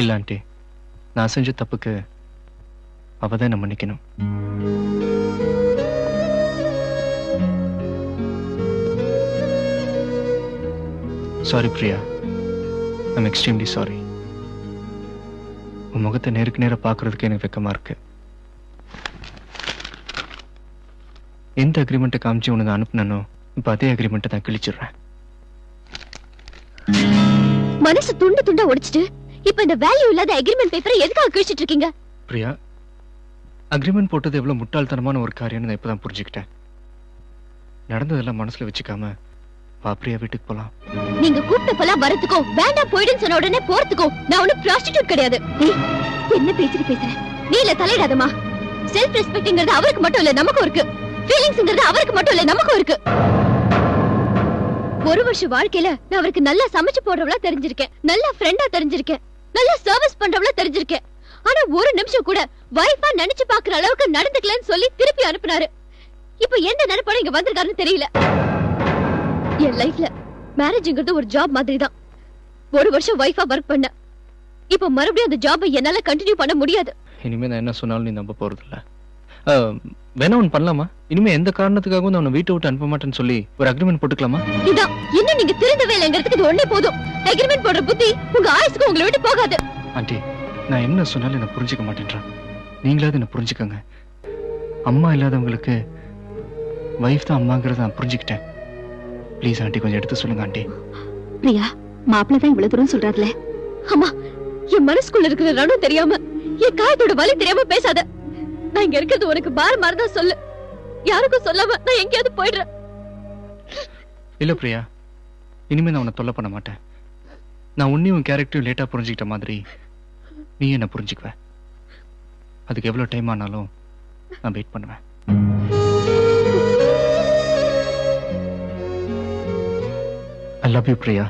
இல்ல ஆண்டி. நான் செஞ்ச தப்புக்கு அவ தான் மன்னிக்கணும். Sorry Priya. I'm extremely sorry உன் முகத்தை நேருக்கு நேரம் பார்க்கறதுக்கு எனக்கு வெக்கமா இருக்கு. எந்த அக்ரிமெண்ட்டை காமிச்சு உனக்கு அனுப்புனோ இப்போ அதே அக்ரிமெண்ட்டை தான் கிழிச்சிடுறேன். மனசு துண்டு துண்டா ஒடிச்சிட்டு இப்ப இந்த வேல்யூ இல்லாத அக்ரிமெண்ட் பேப்பரை எதுக்காக கிழிச்சிட்டு இருக்கீங்க? பிரியா அக்ரிமெண்ட் போட்டது எவ்வளவு முட்டாள்தனமான ஒரு காரியம்னு நான் இப்பதான் புரிஞ்சுக்கிட்டேன். நடந்ததெல்லாம் மனசுல வச்சுக்காம வா பிரியா வீட்டுக்கு போலாம். நீங்க கூப்பிட்டப்பெல்லாம் வரதுக்கும் வேண்டாம் போயிடுன்னு சொன்ன உடனே போறதுக்கும் நான் ஒன்னும் ப்ராஸ்டிடியூட் கிடையாது. என்ன பேசிட்டு பேசுற? நீ இல்ல தலையிடாதமா செல்ஃப் ரெஸ்பெக்ட்ங்கிறது அவருக்கு மட்டும் இல்ல நமக்கும் இருக்கு. ஃபீலிங்ஸ்ங்கிறது அவருக்கு மட்டும் இல்ல நமக்கும் இருக்கு. ஒரு வருஷம் வாழ்க்கையில நான் அவருக்கு நல்லா சமைச்சு போடுறவளா தெரிஞ்சிருக்கேன். நல்லா ஃப்ரெண்டா தெரிஞ்சிருக்கேன். நல்லா சர்வீஸ் பண்றவள தெரிஞ்சிருக்கேன். ஆனா ஒரு நிமிஷம் கூட வைஃபா நினைச்சு பாக்குற அளவுக்கு நடந்துக்கலன்னு சொல்லி திருப்பி அனுப்புனாரு. இப்ப எந்த நினைப்போட இங்க வந்திருக்காருன்னு தெரியல. என் லைஃப்ல மேரேஜ்ங்கிறது ஒரு ஜாப் மாதிரி தான் ஒரு வருஷம் வைஃபா ஒர்க் பண்ண இப்ப மறுபடியும் அந்த ஜாபை என்னால கண்டினியூ பண்ண முடியாது. இனிமே நான் என்ன சொன்னாலும் நீ நம்ப போறது இல்லை வேணா ஒன்று பண்ணலாமா? இனிமே எந்த காரணத்துக்காகவும் உன்னை வீட்டை விட்டு அனுப்ப மாட்டேன்னு சொல்லி ஒரு அக்ரிமெண்ட் போட்டுக்கலாமா? இதான். இன்னும் நீங்க திருந்தவே இல்லைங்கிறதுக்கு இது ஒண்ணே போதும். அக்ரிமெண்ட் போடுற புத்தி உங்க ஆயுசுக்கு உங்களை விட்டு போகாது. ஆண்டி நான் என்ன சொன்னாலும் என்ன புரிஞ்சுக்க மாட்டேன்றான் நீங்களாவது என்ன புரிஞ்சுக்கங்க. அம்மா இல்லாதவங்களுக்கு வைஃப் தான் அம்மாங்கிறத நான் புரிஞ்சுக்கிட்டேன். ப்ளீஸ் ஆண்டி கொஞ்சம் எடுத்து சொல்லுங்க ஆண்டி. பிரியா மாப்பிள்ள தான் இவ்வளவு தூரம் சொல்றாருல அம்மா என் மனசுக்குள்ள இருக்கிற ரணம் தெரியாம என் காயத்தோட வலி தெரியாம பேசாத. நான் இங்க இருக்கிறது உனக்கு பார தான் சொல்லு. யாருக்கும் சொல்லாம நான் எங்கேயாவது போயிடுறேன். இல்ல பிரியா. இனிமே நான் உன்னை தொல்லை பண்ண மாட்டேன். நான் உன்னையும் உன் கேரக்டரையும் லேட்டா புரிஞ்சுக்கிட்ட மாதிரி நீ என்ன புரிஞ்சுக்குவ? அதுக்கு எவ்வளவு டைம் ஆனாலும் நான் வெயிட் பண்ணுவேன். I love you Priya.